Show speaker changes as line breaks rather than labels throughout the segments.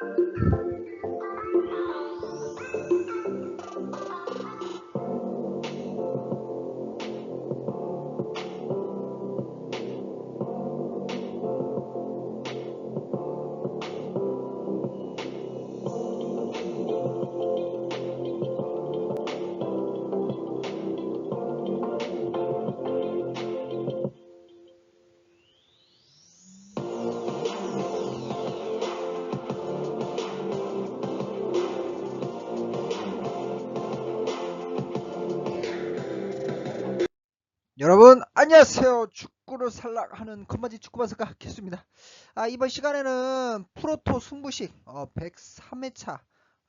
Thank you. 여러분 안녕하세요. 축구를 살락하는 컴바지 축구바스가 캐스입니다. 아, 이번 시간에는 프로토 승부식 어, 103회차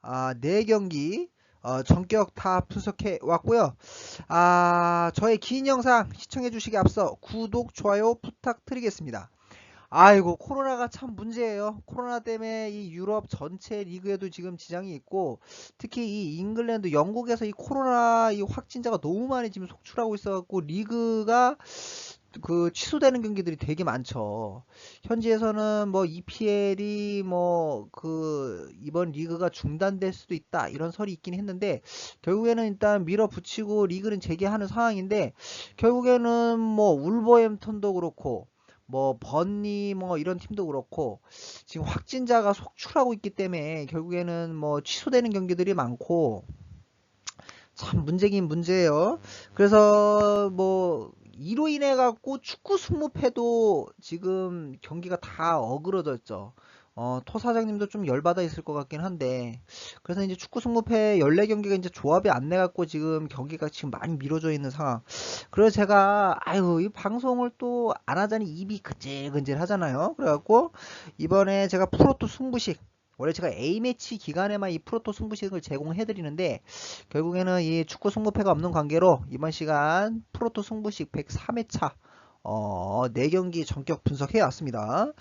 아, 4경기 어, 전격 다 분석해 왔고요. 아, 저의 긴 영상 시청해 주시기 앞서 구독 좋아요 부탁드리겠습니다 아이고 코로나가 참 문제예요 코로나 때문에 이 유럽 전체 리그에도 지금 지장이 있고 특히 이 잉글랜드 영국에서 이 코로나 이 확진자가 너무 많이 지금 속출하고 있어갖고 리그가 그 취소되는 경기들이 되게 많죠. 현지에서는 뭐 EPL이 뭐 그 이번 리그가 중단될 수도 있다 이런 설이 있긴 했는데 결국에는 일단 밀어붙이고 리그는 재개하는 상황인데 결국에는 뭐 울버햄턴도 그렇고 뭐 번니 뭐 이런 팀도 그렇고 지금 확진자가 속출하고 있기 때문에 결국에는 뭐 취소되는 경기들이 많고 참 문제긴 문제예요. 그래서 뭐 이로 인해 갖고 축구 승무패도 지금 경기가 다 어그러졌죠. 어, 토 사장님도 좀 열받아 있을 것 같긴 한데 그래서 이제 축구 승무패 14경기가 이제 조합이 안 내갖고 지금 경기가 지금 많이 미뤄져 있는 상황. 그래서 제가 아유 이 방송을 또 안 하자니 입이 근질근질 하잖아요. 그래갖고 이번에 제가 프로토 승부식 원래 제가 A매치 기간에만 이 프로토 승부식을 제공해 드리는데 결국에는 이 축구 승부패가 없는 관계로 이번 시간 프로토 승부식 103회차 어, 4경기 전격 분석해 왔습니다.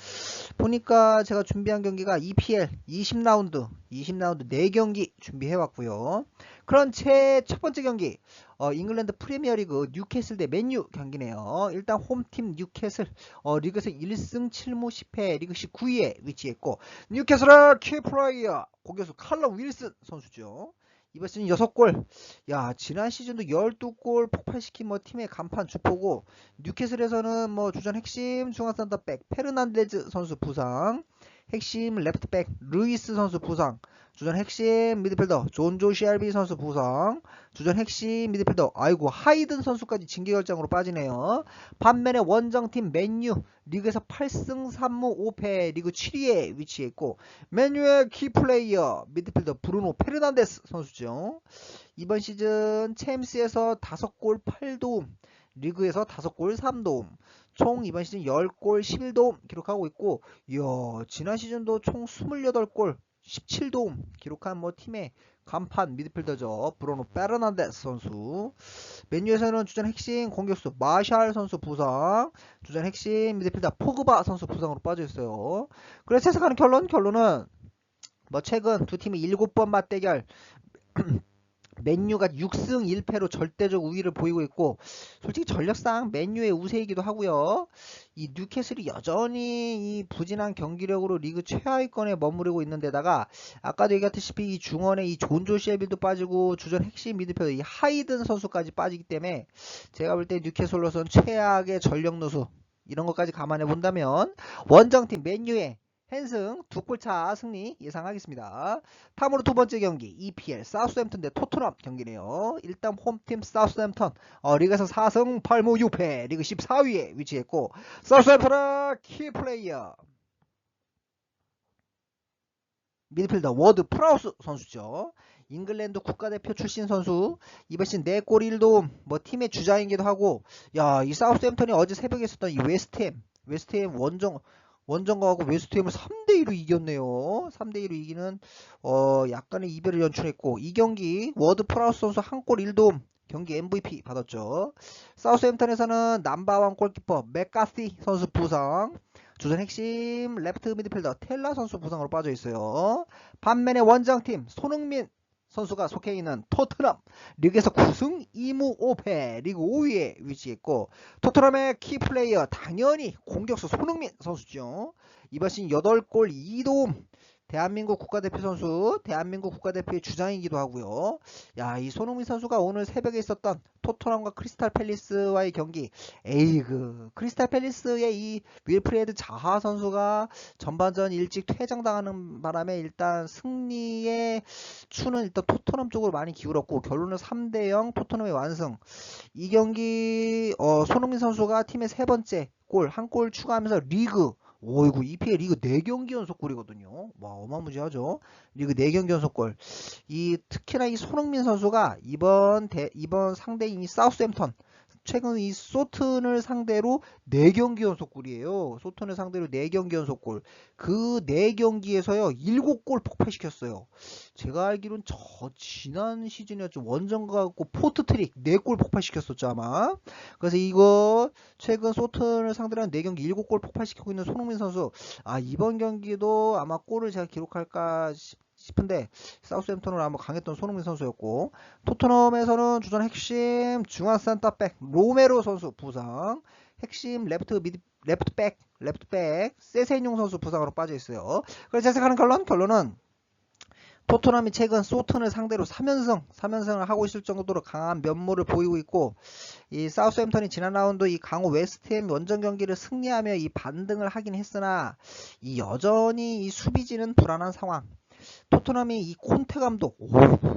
보니까 제가 준비한 경기가 EPL 20라운드, 20라운드 4경기 준비해 왔고요. 그런 제 첫 번째 경기, 어, 잉글랜드 프리미어리그 뉴캐슬 대 맨유 경기네요. 일단 홈팀 뉴캐슬, 어, 리그에서 1승 7무 10패, 리그 19위에 위치했고, 뉴캐슬의 키플레이어, 공격수 칼럼 윌슨 선수죠. 이번 시즌 6골. 야, 지난 시즌도 12골 폭발시킨 뭐 팀의 간판 주포고 뉴캐슬에서는 뭐 주전 핵심 중앙 센터백 페르난데즈 선수 부상, 핵심 레프트백 루이스 선수 부상, 주전 핵심 미드필더 존조 쉘비 선수 부상, 주전 핵심 미드필더 아이고 하이든 선수까지 징계 결정으로 빠지네요. 반면에 원정팀 맨유 리그에서 8승 3무 5패 리그 7위에 위치했고 맨유의 키플레이어 미드필더 브루노 페르난데스 선수죠. 이번 시즌 챔스에서 5골 8도움 리그에서 5골 3도움 총 이번 시즌 10골 11도움 기록하고 있고 이야 지난 시즌도 총 28골 17도움 기록한 뭐 팀의 간판 미드필더죠. 브로노 페르난데스 선수. 맨유에서는 주전 핵심 공격수 마샬 선수 부상, 주전 핵심 미드필더 포그바 선수 부상으로 빠져 있어요. 그래서 해석하는 결론 결론은 뭐 최근 두 팀이 7번 맞대결 맨유가 6승 1패로 절대적 우위를 보이고 있고 솔직히 전력상 맨유의 우세이기도 하고요. 이 뉴캐슬이 여전히 이 부진한 경기력으로 리그 최하위권에 머무르고 있는데다가 아까도 얘기했다시피 이 중원에 이 존조 셰빌도 빠지고 주전 핵심 미드필더 이 하이든 선수까지 빠지기 때문에 제가 볼 때 뉴캐슬로선 최악의 전력 누수 이런 것까지 감안해 본다면 원정팀 맨유의 헨승 두 골차 승리 예상하겠습니다. 다음으로 두 번째 경기 EPL 사우스햄튼 대 토트넘 경기네요. 일단 홈팀 사우스햄턴 어, 리그에서 4승 8무 6패 리그 14위에 위치했고 사우스햄턴의 키플레이어 미드필더 워드 프라우스 선수죠. 잉글랜드 국가대표 출신 선수 이번 시즌 4골 1도움 뭐 팀의 주장이기도 하고 야 이 사우스햄턴이 어제 새벽에 있었던 이 웨스트햄 웨스트햄 원정 원정가하고 웨스트햄을 3대2로 이겼네요. 3대2로 이기는 어 약간의 이별을 연출했고 이 경기 워드 프라우스 선수 한 골 1도움 경기 MVP 받았죠. 사우스햄턴에서는 남바원 골키퍼 맥가시 선수 부상 주전 핵심 레프트 미드필더 텔라 선수 부상으로 빠져 있어요. 반면에 원정팀 손흥민 선수가 속해 있는 토트넘 리그에서 9승 2무 5패 리그 5위에 위치했고 토트넘의 키플레이어 당연히 공격수 손흥민 선수죠. 이번 시즌 8골 2도움 대한민국 국가대표 선수, 대한민국 국가대표의 주장이기도 하고요. 야, 이 손흥민 선수가 오늘 새벽에 있었던 토트넘과 크리스탈 팰리스와의 경기, 에이그, 크리스탈 팰리스의 이 윌프레드 자하 선수가 전반전 일찍 퇴장당하는 바람에 일단 승리의 추는 일단 토트넘 쪽으로 많이 기울었고 결론은 3대 0 토트넘의 완승. 이 경기 어, 손흥민 선수가 팀의 세 번째 골, 한 골 추가하면서 리그 오이구 EPL 리그 4경기 연속골이거든요. 와 어마무지하죠. 리그 4경기 연속골. 이 특히나 이 손흥민 선수가 이번 대, 이번 상대인 이 사우스햄턴 최근 이 소튼을 상대로 4경기 연속골이에요. 소튼을 상대로 4경기 연속골. 그 4경기에서요. 7골 폭발시켰어요. 제가 알기로는 저 지난 시즌이었죠. 원정과 갖고 포트트릭 4골 폭발시켰었죠 아마. 그래서 이거 최근 소튼을 상대로 한 4경기 7골 폭발시키고 있는 손흥민 선수. 아 이번 경기도 아마 골을 제가 기록할까 싶 싶은데 사우스햄턴으로 한번 강했던 손흥민 선수였고 토트넘에서는 주전 핵심 중앙 센터백 로메로 선수 부상 핵심 레프트 미드 레프트백 레프트백 세세뇽 선수 부상으로 빠져 있어요. 그래서 제작하는 결론 결론은 토트넘이 최근 소튼을 상대로 3연승, 3연승을 하고 있을 정도로 강한 면모를 보이고 있고 이 사우스햄턴이 지난 라운드 이 강호 웨스트햄 원정 경기를 승리하며 이 반등을 하긴 했으나 이 여전히 이 수비진은 불안한 상황. 토트넘이 이 콘테 감독, 오,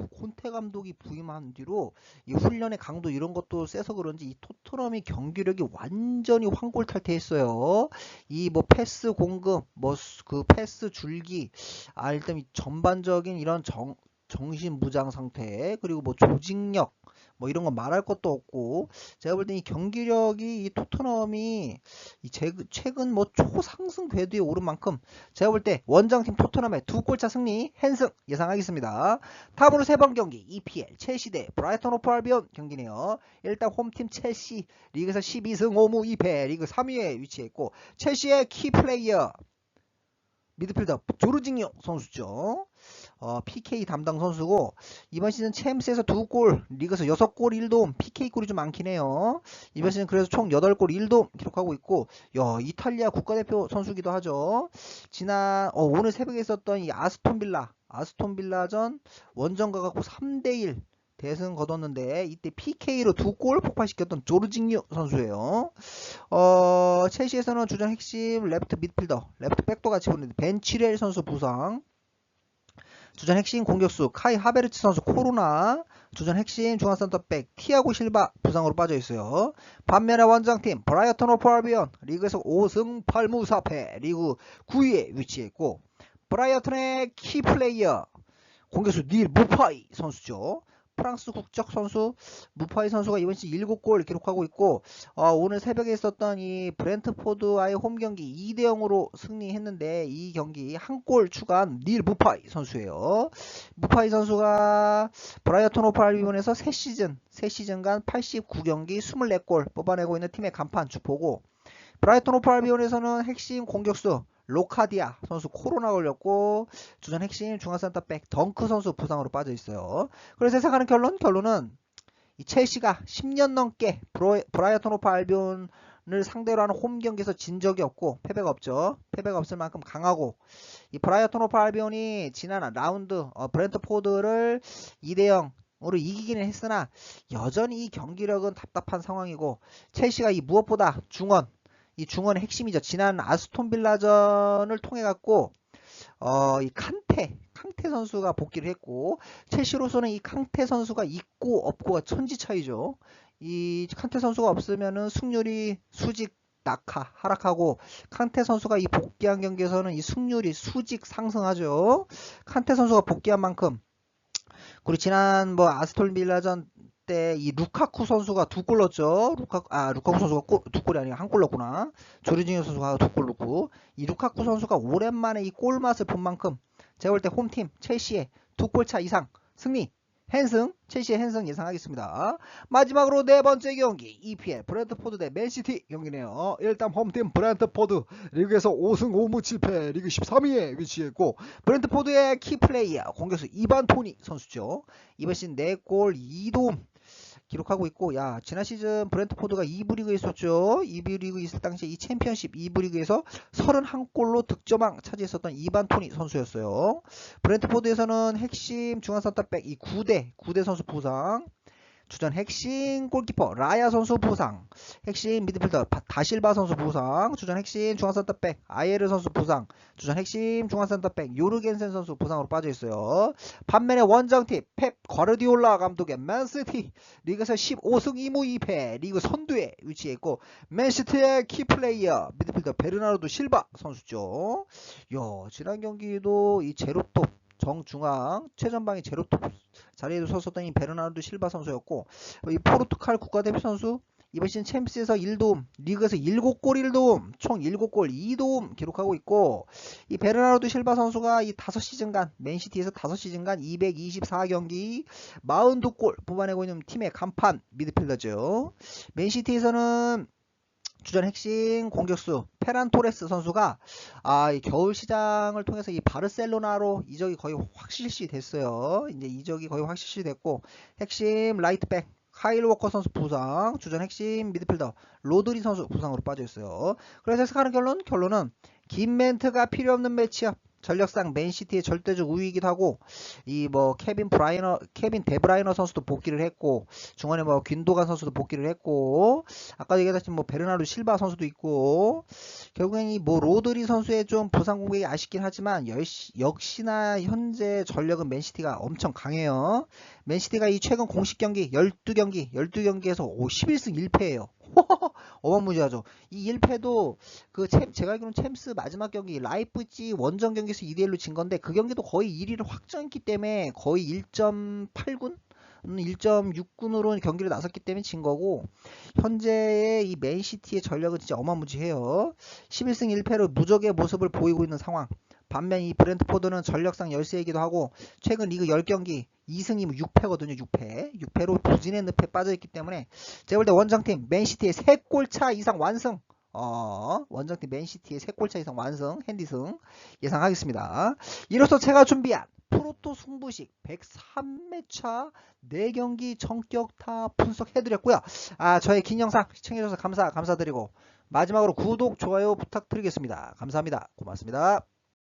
콘테 감독이 부임한 뒤로 이 훈련의 강도 이런 것도 세서 그런지 이 토트넘이 경기력이 완전히 황골탈퇴했어요. 이 뭐 패스 공급, 뭐 그 패스 줄기, 아 일단 이 전반적인 이런 정 정신 무장 상태 그리고 뭐 조직력 뭐 이런 거 말할 것도 없고 제가 볼 때 이 경기력이 이 토트넘이 이 최근 뭐 초상승 궤도에 오른 만큼 제가 볼 때 원정팀 토트넘의 두 골차 승리 핸승 예상하겠습니다. 다음으로 세 번 경기 EPL 첼시 대 브라이턴 오프 알비온 경기네요. 일단 홈팀 첼시 리그에서 12승 5무 2패 리그 3위에 위치했고 첼시의 키 플레이어 미드필더 조르징요 선수죠. 어, PK 담당 선수고 이번 시즌 챔스에서 2골, 리그에서 6골 1도움, PK골이 좀 많긴 해요. 이번 시즌 그래서 총 8골 1도움 기록하고 있고 야, 이탈리아 국가대표 선수기도 하죠. 지난 어, 오늘 새벽에 있었던 이 아스톤 빌라, 아스톤 빌라전 원정 가 갖고 3대 1 대승 거뒀는데 이때 PK로 두 골 폭발시켰던 조르징뉴 선수예요. 어, 첼시에서는 주전 핵심 레프트 미드필더, 레프트 백도 같이 보는데 벤치렐 선수 부상, 주전 핵심 공격수 카이 하베르츠 선수 코로나 주전 핵심 중앙센터백 티아고 실바 부상으로 빠져 있어요. 반면에 원정팀 브라이어턴 오프 알비온 리그에서 5승 8무 4패 리그 9위에 위치했고 브라이어턴의 키 플레이어 공격수 닐 무파이 선수죠. 프랑스 국적 선수 무파이 선수가 이번 시즌 7골 기록하고 있고 어, 오늘 새벽에 있었던 이 브렌트포드와의 홈 경기 2대 0으로 승리했는데 이 경기 한 골 추가한 닐 무파이 선수예요. 무파이 선수가 브라이어톤 오프 알비온에서 3시즌 3시즌간 89경기 24골 뽑아내고 있는 팀의 간판 주포고 브라이턴 오프 알비온에서는 핵심 공격수 로카디아 선수 코로나 걸렸고 주전 핵심 중앙센터백 덩크 선수 부상으로 빠져 있어요. 그래서 예상하는 결론 결론은 이 첼시가 10년 넘게 브라이어톤 오프 알비온을 상대로 하는 홈 경기에서 진 적이 없고 패배가 없죠. 패배가 없을 만큼 강하고 이 브라이어톤 오프 알비온이 지난 라운드 어, 브렌트포드를 2대0 으로 이기기는 했으나 여전히 이 경기력은 답답한 상황이고 첼시가 이 무엇보다 중원 이 중원의 핵심이죠. 지난 아스톤 빌라전을 통해 갖고 어, 이 칸테, 칸테 선수가 복귀를 했고 첼시로서는 이 칸테 선수가 있고 없고가 천지 차이죠. 이 칸테 선수가 없으면은 승률이 수직 낙하 하락하고 칸테 선수가 이 복귀한 경기에서는 이 승률이 수직 상승하죠. 칸테 선수가 복귀한 만큼 그리고 지난 뭐 아스톨 빌라전 때 이 루카쿠 선수가 두 골 넣었죠. 루카 아 루카쿠 선수가 골, 두 골이 아니라 한 골 넣었구나. 조르지뉴 선수가 두 골 넣고 이 루카쿠 선수가 오랜만에 이 골 맛을 본 만큼 제가 볼 때 홈팀 첼시의 두 골 차 이상 승리 헨승 첼시의 헨승 예상하겠습니다. 마지막으로 네 번째 경기 EPL 브랜트포드 대 맨시티 경기네요. 일단 홈팀 브랜트포드 리그에서 5승 5무 7패 리그 13위에 위치했고 브랜트포드의 키플레이어 공격수 이반 토니 선수죠. 이번 시즌 4골 2도움 기록하고 있고 야 지난 시즌 브렌트포드가 2부 리그에 있었죠. 2부 리그 있을 당시에 이 챔피언십 2부 리그에서 31골로 득점왕 차지했었던 이반 토니 선수였어요. 브렌트포드에서는 핵심 중앙센터백 이 9대 9대 선수 부상 주전 핵심 골키퍼 라야 선수 부상, 핵심 미드필더 바- 다실바 선수 부상, 주전 핵심 중앙 센터백 아예르 선수 부상, 주전 핵심 중앙 센터백 요르겐센 선수 부상으로 빠져 있어요. 반면에 원정팀 펩 과르디올라 감독의 맨시티 리그에서 15승 2무 2패 리그 선두에 위치해 있고 맨시티의 키 플레이어 미드필더 베르나르도 실바 선수죠. 야 지난 경기도 이 제로톱 정중앙 최전방의 제로톱 자리에도 섰었던 이 베르나르도 실바 선수였고 이 포르투갈 국가대표 선수 이번 시즌 챔스에서 1도움, 리그에서 7골 1도움, 총 7골 2도움 기록하고 있고 이 베르나르도 실바 선수가 이 5시즌간 맨시티에서 5시즌간 224경기 42골 뽑아내고 있는 팀의 간판 미드필더죠. 맨시티에서는 주전 핵심 공격수 페란 토레스 선수가 아, 이 겨울 시장을 통해서 이 바르셀로나로 이적이 거의 확실시 됐어요. 이제 이적이 거의 확실시 됐고 핵심 라이트백 카일 워커 선수 부상, 주전 핵심 미드필더 로드리 선수 부상으로 빠져 있어요. 그래서 해석하는 결론 결론은 긴 멘트가 필요 없는 매치업. 전력상 맨시티의 절대적 우위이기도 하고 이 뭐 케빈 브라이너 케빈 데브라이너 선수도 복귀를 했고 중원에 뭐 균도간 선수도 복귀를 했고 아까 얘기했듯이 뭐 베르나르도 실바 선수도 있고 결국엔 이 뭐 로드리 선수의 좀 부상 공백이 아쉽긴 하지만 열시, 역시나 현재 전력은 맨시티가 엄청 강해요. 맨시티가 이 최근 공식 경기 12경기 12경기에서 11승 1패예요. 어마무지하죠. 이 1패도 그 챔, 제가 알기로는 챔스 마지막 경기 라이프찌 원정 경기에서 2대1로 진 건데 그 경기도 거의 1위를 확정했기 때문에 거의 1.8군 1.6군으로 경기를 나섰기 때문에 진 거고 현재의 이 맨시티의 전력은 진짜 어마무지해요. 11승 1패로 무적의 모습을 보이고 있는 상황. 반면 이 브렌트포드는 전력상 열세이기도 하고 최근 리그 10경기 2승이면 6패거든요. 6패. 6패로 부진의 늪에 빠져있기 때문에 제가 볼 때 원정팀 맨시티의 3골 차 이상 완승. 어, 원정팀 맨시티의 3골 차 이상 완승, 핸디승 예상하겠습니다. 이로써 제가 준비한 프로토 승부식 103매차 4경기 전격타 분석해드렸고요. 아, 저의 긴 영상 시청해주셔서 감사, 감사드리고 마지막으로 구독, 좋아요 부탁드리겠습니다. 감사합니다. 고맙습니다.